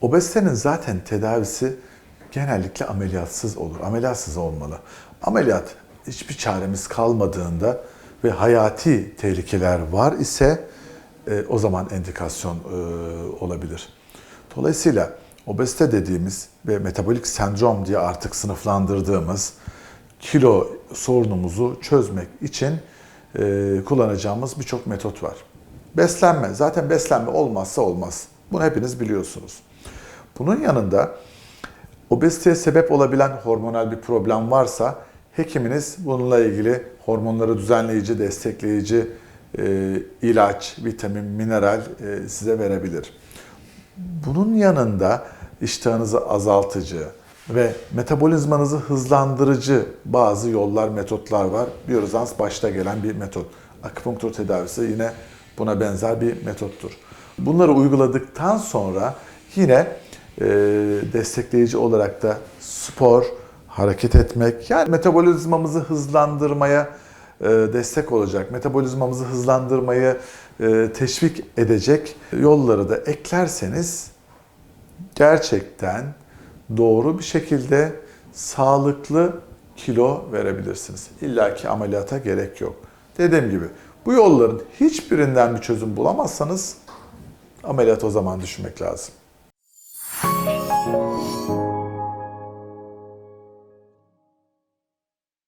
Obezitenin zaten tedavisi genellikle ameliyatsız olur. Ameliyatsız olmalı. Ameliyat hiçbir çaremiz kalmadığında ve hayati tehlikeler var ise e, o zaman endikasyon e, olabilir. Dolayısıyla obezite dediğimiz ve metabolik sendrom diye artık sınıflandırdığımız kilo sorunumuzu çözmek için e, kullanacağımız birçok metot var. Beslenme, zaten beslenme olmazsa olmaz. Bunu hepiniz biliyorsunuz. Bunun yanında obeziteye sebep olabilen hormonal bir problem varsa hekiminiz bununla ilgili hormonları düzenleyici, destekleyici e, ilaç, vitamin, mineral e, size verebilir. Bunun yanında iştahınızı azaltıcı ve metabolizmanızı hızlandırıcı bazı yollar, metotlar var. Biyozans başta gelen bir metot. Akupunktur tedavisi yine buna benzer bir metottur. Bunları uyguladıktan sonra yine e, destekleyici olarak da spor, hareket etmek, yani metabolizmamızı hızlandırmaya e, destek olacak, metabolizmamızı hızlandırmayı e, teşvik edecek yolları da eklerseniz gerçekten doğru bir şekilde sağlıklı kilo verebilirsiniz. İlla ki ameliyata gerek yok. Dediğim gibi bu yolların hiçbirinden bir çözüm bulamazsanız ameliyat o zaman düşünmek lazım.